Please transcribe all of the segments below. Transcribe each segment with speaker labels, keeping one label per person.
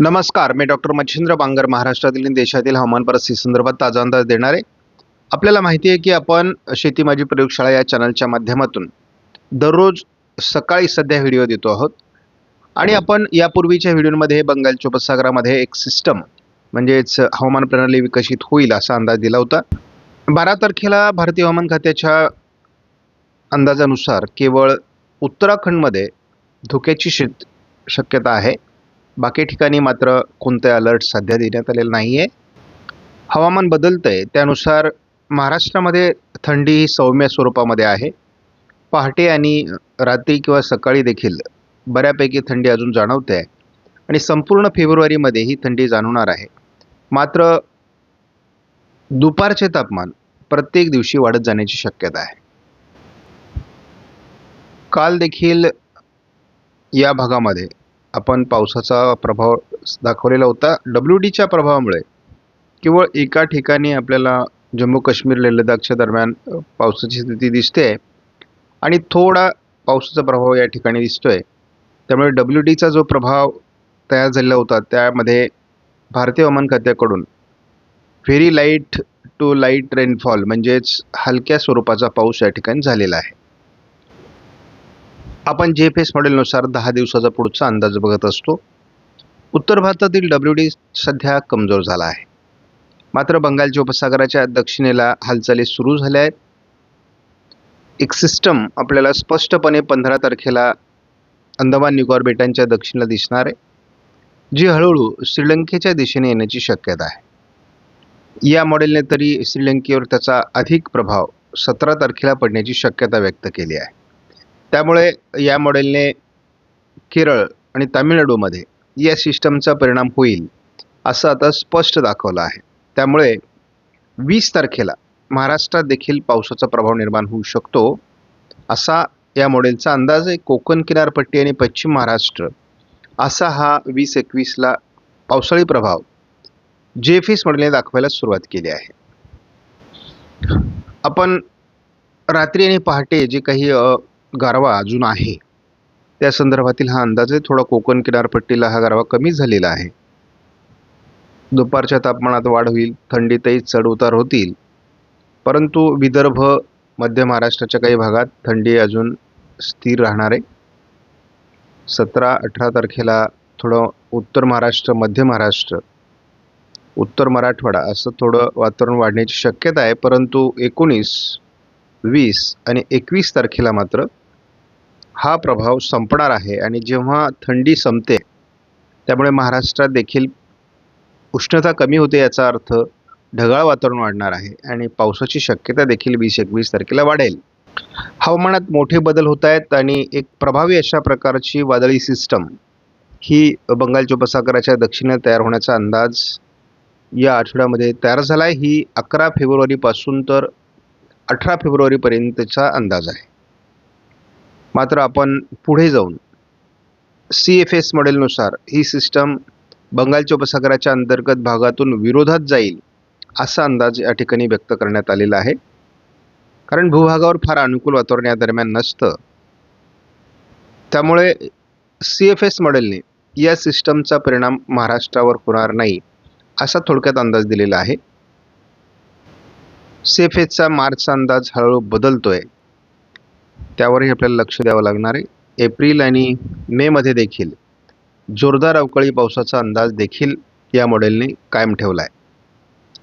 Speaker 1: नमस्कार मी डॉक्टर मच्छिंद्र बांगर महाराष्ट्रातील आणि देशातील हवामान परिस्थिती संदर्भात ताजा अंदाज देणार. आहे आपल्याला माहिती आहे की आपण शेती माझी प्रयोगशाळा या चॅनलच्या माध्यमातून दररोज सकाळी सध्या व्हिडिओ देतो आहोत. आणि आपण यापूर्वीच्या व्हिडिओमध्ये बंगालच्या उपसागरामध्ये एक सिस्टम म्हणजेच हवामान प्रणाली विकसित होईल असा अंदाज दिला होता. बारा तारखेला भारतीय हवामान खात्याच्या अंदाजानुसार केवळ उत्तराखंडमध्ये धोक्याची शेत शक्यता आहे. बाकी ठिकाणी मात्र कोणते अलर्ट सध्या देण्यात आलेले नाही आहे हवामान बदलतं आहे त्यानुसार महाराष्ट्रामध्ये थंडी ही सौम्य स्वरूपामध्ये आहे. पहाटे आणि रात्री किंवा सकाळी देखील बऱ्यापैकी थंडी अजून जाणवते आहे आणि संपूर्ण फेब्रुवारीमध्ये ही थंडी जाणवणार आहे. मात्र दुपारचे तापमान प्रत्येक दिवशी वाढत जाण्याची शक्यता आहे. काल देखील या भागामध्ये आपण पावसाचा प्रभाव दाखवलेला होता. डब्ल्यू डीच्या प्रभावामुळे केवळ एका ठिकाणी आपल्याला जम्मू काश्मीर लेह लडाखच्या दरम्यान पावसाची स्थिती दिसते आणि थोडा पावसाचा प्रभाव या ठिकाणी दिसतोय. त्यामुळे डब्ल्यू डीचा जो प्रभाव तयार झालेला होता त्यामध्ये भारतीय हवामान खात्याकडून very light to light rainfall म्हणजेच हलक्या स्वरूपाचा पाऊस या ठिकाणी झालेला आहे. आपण जे एफ एस मॉडेलनुसार दहा दिवसाचा पुढचा अंदाज बघत असतो उत्तर भारतातील डब्ल्यू डी सध्या कमजोर झाला आहे. मात्र बंगालच्या उपसागराच्या दक्षिणेला हालचाली सुरू झाल्या आहेत. एक सिस्टम आपल्याला स्पष्टपणे पंधरा तारखेला अंदमान निकोबार बेटांच्या दक्षिणेला दिसणार आहे जी हळूहळू श्रीलंकेच्या दिशेने येण्याची शक्यता आहे. या मॉडेलने तरी श्रीलंकेवर त्याचा अधिक प्रभाव सतरा तारखेला पडण्याची शक्यता व्यक्त केली आहे. त्यामुळे या मॉडेलने केरळ आणि तामिळनाडूमध्ये या सिस्टमचा परिणाम होईल असं आता स्पष्ट दाखवलं आहे. त्यामुळे वीस तारखेला महाराष्ट्रात देखील पावसाचा प्रभाव निर्माण होऊ शकतो असा या मॉडेलचा अंदाज आहे. कोकण किनारपट्टी आणि पश्चिम महाराष्ट्र असा हा वीस एकवीसला पावसाळी प्रभाव जे एफ एस मॉडेलने दाखवायला सुरुवात केली आहे. आपण रात्री आणि पहाटे जे काही गारवा अजून आहे. त्या संदर्भातील हा अंदाज आहे. थोडा कोकण किनारपट्टीला हा गारवा कमी झालेला आहे. दुपारच्या तापमानात वाढ होईल. थंडीतही चढ उतार होतील. परंतु विदर्भ मध्य महाराष्ट्राच्या काही भागात थंडी अजून स्थिर राहणार आहे. सतरा अठरा तारखेला थोडं उत्तर महाराष्ट्र मध्य महाराष्ट्र उत्तर मराठवाडा असं थोडं वातावरण वाढण्याची शक्यता आहे. परंतु एकोणीस वीस आणि एकवीस तारखेला मात्र हा प्रभाव संपणार आहे. आणि जेव्हा थंडी संपते त्यामुळे महाराष्ट्रात देखील उष्णता कमी होते याचा अर्थ ढगाळ वातावरण वाढणार आहे आणि पावसाची शक्यता देखील वीस एकवीस तारखेला वाढेल. हवामानात मोठे बदल होत आहेत आणि एक प्रभावी अशा प्रकारची वादळी सिस्टम ही बंगालच्या उपसागराच्या दक्षिणेत तयार होण्याचा अंदाज या आठवड्यामध्ये तयार झाला आहे ही अकरा फेब्रुवारीपासून तर अठरा फेब्रुवारीपर्यंतचा अंदाज आहे. मात्र आपण पुढे जाऊन सी एफ एस मॉडेलनुसार ही सिस्टम बंगालच्या उपसागराच्या अंतर्गत भागातून विरोधात जाईल असा अंदाज या ठिकाणी व्यक्त करण्यात आलेला आहे. कारण भूभागावर फार अनुकूल वातावरण या दरम्यान नसतं. त्यामुळे सी एफ एस मॉडेलने या सिस्टमचा परिणाम महाराष्ट्रावर होणार नाही असा थोडक्यात अंदाज दिलेला आहे. सेफेचा मार्चचा अंदाज हळूहळू बदलतोय. त्यावरही आपल्याला लक्ष द्यावं लागणार आहे. एप्रिल आणि मेमध्ये देखील जोरदार अवकाळी पावसाचा अंदाज देखील या मॉडेलने कायम ठेवला आहे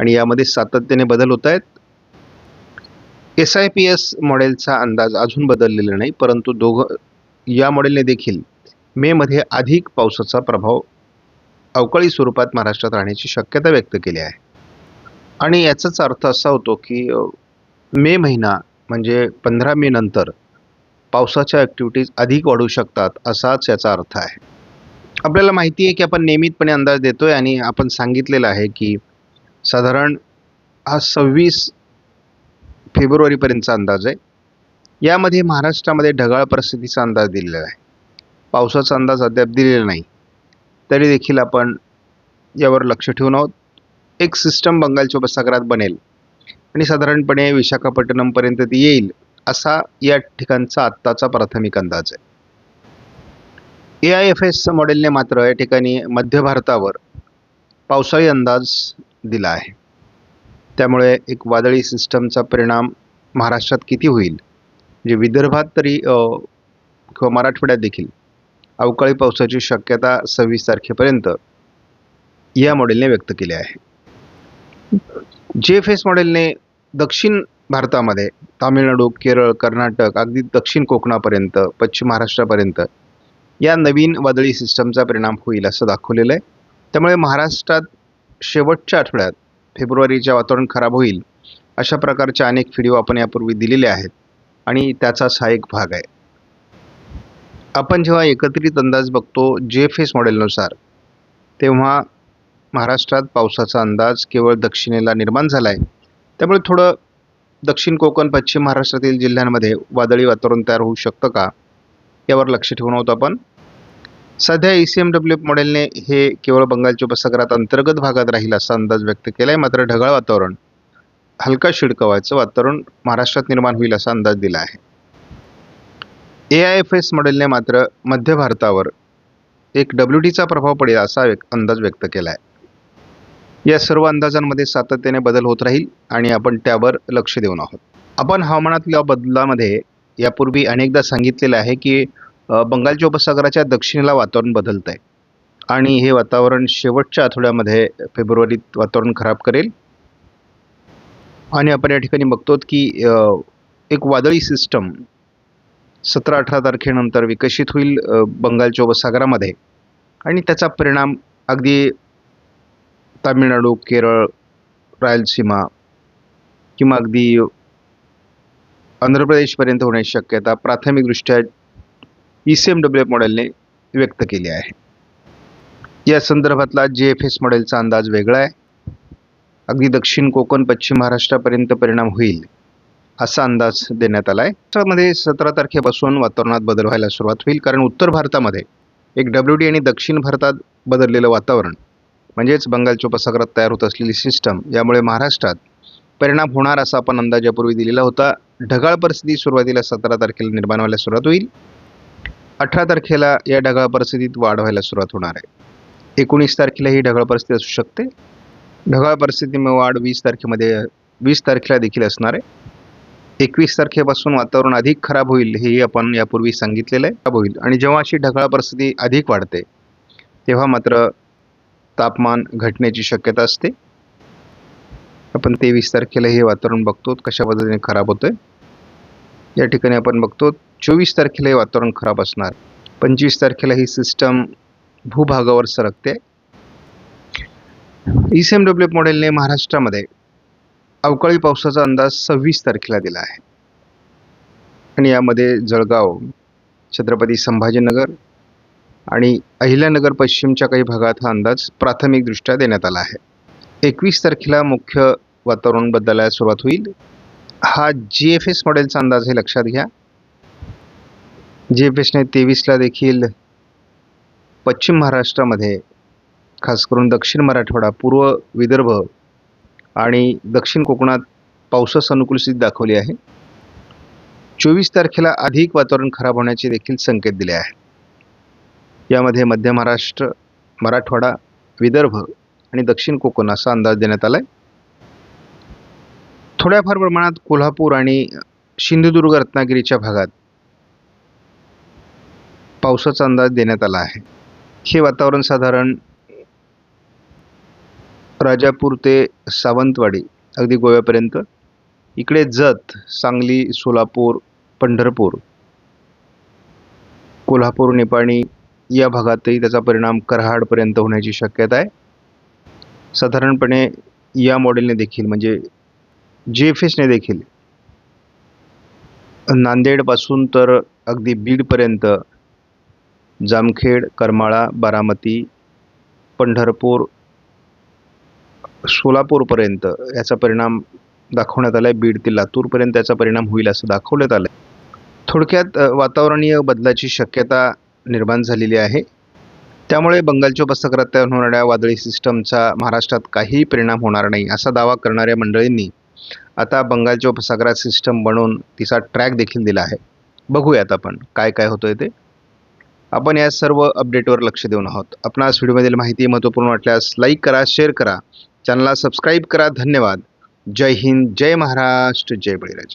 Speaker 1: आणि यामध्ये सातत्याने बदल होत आहेत. एस आय पी एस मॉडेलचा अंदाज अजून बदललेला नाही परंतु दोघं या मॉडेलने देखील मेमध्ये अधिक पावसाचा प्रभाव अवकाळी स्वरूपात महाराष्ट्रात राहण्याची शक्यता व्यक्त केली आहे. आणि याचाच अर्थ असा होतो की मे महिना म्हणजे पंधरा मे नंतर पावसाच्या ॲक्टिव्हिटीज अधिक वाढू शकतात असाच याचा अर्थ आहे. आपल्याला माहिती आहे की आपण नियमितपणे अंदाज देतो आहे आणि आपण सांगितलेलं आहे की साधारण हा सव्वीस फेब्रुवारीपर्यंतचा अंदाज आहे. यामध्ये महाराष्ट्रामध्ये ढगाळ परिस्थितीचा अंदाज दिलेला आहे. पावसाचा अंदाज अद्याप दिलेला नाही. तरी देखील आपण यावर लक्ष ठेवून आहोत. एक सिस्टम बंगालच्या उपसागरात बनेल. आणि साधारणपणे विशाखापट्टणमपर्यंत ती येईल असा या ठिकाणचा आत्ताचा प्राथमिक अंदाज आहे. ए आय एफ एस मॉडेलने मात्र या ठिकाणी मध्य भारतावर पावसाळी अंदाज दिला आहे. त्यामुळे एक वादळी सिस्टमचा परिणाम महाराष्ट्रात किती होईल? म्हणजे विदर्भात तरी किंवा मराठवाड्यात देखील अवकाळी पावसाची शक्यता सव्वीस तारखेपर्यंत या मॉडेलने व्यक्त केली आहे. जे एफ एस मॉडेलने दक्षिण भारतामध्ये तामिळनाडू केरळ कर्नाटक अगदी दक्षिण कोकणापर्यंत पश्चिम महाराष्ट्रापर्यंत या नवीन वादळी सिस्टमचा परिणाम होईल असं दाखवलेलं आहे. त्यामुळे महाराष्ट्रात शेवटच्या आठवड्यात फेब्रुवारीच्या वातावरण खराब होईल अशा प्रकारच्या अनेक व्हिडिओ आपण यापूर्वी दिलेले आहेत आणि त्याचाच हा एक भाग आहे. आपण जेव्हा एकत्रित अंदाज बघतो जे एफ एस मॉडेलनुसार तेव्हा महाराष्ट्रात पावसाचा अंदाज केवळ दक्षिणेला निर्माण झाला आहे त्यामुळे थोडं दक्षिण कोकण पश्चिम महाराष्ट्रातील जिल्ह्यांमध्ये वादळी वातावरण तयार होऊ शकतं का? यावर लक्ष ठेवून आहोत आपण. सध्या ई सी एम डब्ल्यू मॉडेलने हे केवळ बंगालच्या उपसागरात अंतर्गत भागात राहील असा अंदाज व्यक्त केला आहे मात्र ढगाळ वातावरण हलका शिडकवायचं वातावरण महाराष्ट्रात निर्माण होईल असा अंदाज दिला आहे. ए आय एफ एस मॉडेलने मात्र मध्य भारतावर एक डब्ल्यू डीचा प्रभाव पडेल असा अंदाज व्यक्त केला आहे या सर्व अंदाजांमध्ये सातत्याने बदल होत राहील आणि आपण त्यावर लक्ष देऊन आहोत. आपण हवामानातल्या बदलामध्ये यापूर्वी अनेकदा सांगितलेलं आहे की बंगालच्या उपसागराच्या दक्षिणेला वातावरण बदलत आहे आणि हे वातावरण शेवटच्या आठवड्यामध्ये फेब्रुवारीत वातावरण खराब करेल. आणि आपण या ठिकाणी बघतो की एक वादळी सिस्टम सतरा अठरा तारखेनंतर विकसित होईल बंगालच्या उपसागरामध्ये. आणि त्याचा परिणाम अगदी तामिळनाडू केरळ रायलसीमा किंवा अगदी आंध्र प्रदेशपर्यंत होण्याची शक्यता प्राथमिकदृष्ट्या E C M W F मॉडेलने व्यक्त केली आहे. या संदर्भातला जे एफ एस मॉडेलचा अंदाज वेगळा आहे. अगदी दक्षिण कोकण पश्चिम महाराष्ट्रापर्यंत परिणाम होईल असा अंदाज देण्यात आला आहे त्यामध्ये सतरा तारखेपासून वातावरणात बदल व्हायला सुरुवात होईल कारण उत्तर भारतामध्ये एक डब्ल्यू डी आणि दक्षिण भारतात बदललेलं वातावरण म्हणजेच बंगालच्या उपसागरात तयार होत असलेली सिस्टम यामुळे महाराष्ट्रात परिणाम होणार असा आपण अंदाज यापूर्वी दिलेला होता. ढगाळ परिस्थिती सुरुवातीला सतरा तारखेला निर्माण व्हायला सुरुवात होईल. अठरा तारखेला या ढगाळ परिस्थितीत वाढ व्हायला सुरुवात होणार आहे. एकोणीस तारखेला ही ढगाळ परिस्थिती असू शकते. ढगाळ परिस्थितीमुळे वाढ वीस तारखेमध्ये वीस तारखेला देखील असणार आहे. एकवीस तारखेपासून वातावरण अधिक खराब होईल हेही आपण यापूर्वी सांगितलेलं आहे. खराब होईल. आणि जेव्हा अशी ढगाळ परिस्थिती अधिक वाढते तेव्हा मात्र तापमान घटण्याची शक्यता असते. आपण तेवीस तारखेला हे वातावरण बघतो कशा पद्धतीने खराब होतंय. या ठिकाणी आपण बघतो चोवीस तारखेला हे वातावरण खराब असणार. पंचवीस तारखेला ही सिस्टम भूभागावर सरकते. E C M W F मॉडेलने महाराष्ट्रामध्ये अवकाळी पावसाचा अंदाज सव्वीस तारखेला दिला आहे. आणि यामध्ये जळगाव छत्रपती संभाजीनगर आणि अहिल्यानगर पश्चिमच्या काही भागात हा अंदाज प्राथमिकदृष्ट्या देण्यात आला आहे. एकवीस तारखेला मुख्य वातावरण बदलायला सुरुवात होईल. हा जी एफ एस मॉडेलचा अंदाज हे लक्षात घ्या. जी एफ एसने तेवीसला देखील पश्चिम महाराष्ट्रामध्ये खास करून दक्षिण मराठवाडा पूर्व विदर्भ आणि दक्षिण कोकणात पावसास अनुकूल स्थिती दाखवली आहे. चोवीस तारखेला अधिक वातावरण खराब होण्याचे देखील संकेत दिले आहेत. यामध्ये मध्य महाराष्ट्र मराठवाडा विदर्भ आणि दक्षिण कोकण असा अंदाज देण्यात आला आहे थोड्याफार प्रमाणात कोल्हापूर आणि सिंधुदुर्ग रत्नागिरीच्या भागात पावसाचा अंदाज देण्यात आला आहे. हे वातावरण साधारण राजापूर ते सावंतवाडी अगदी गोव्यापर्यंत. इकडे जत सांगली सोलापूर पंढरपूर कोल्हापूर निपाणी या भागातही त्याचा परिणाम कराडपर्यंत होण्याची शक्यता आहे. साधारणपणे या मॉडेलने देखील म्हणजे जे एफ एसने देखील नांदेडपासून तर अगदी बीडपर्यंत जामखेड करमाळा बारामती पंढरपूर सोलापूरपर्यंत याचा परिणाम दाखवण्यात आला आहे बीड ते लातूरपर्यंत याचा परिणाम होईल असं दाखवण्यात आलं आहे थोडक्यात वातावरणीय बदलाची शक्यता निर्माण झालेली आहे. त्यामुळे बंगालच्या उपसागरात तयार होणाऱ्या वादळी सिस्टमचा महाराष्ट्रात काहीही परिणाम होणार नाही असा दावा करणाऱ्या मंडळींनी आता बंगालच्या उपसागरात सिस्टम बनवून तिचा ट्रॅक देखील दिला आहे. बघूयात आपण काय काय होतंय ते. आपण या सर्व अपडेटवर लक्ष देऊन आहोत. आपणास व्हिडिओमधील माहिती महत्त्वपूर्ण वाटल्यास लाईक करा शेअर करा. चॅनलला सबस्क्राईब करा. धन्यवाद. जय हिंद जय महाराष्ट्र जय बळीराज.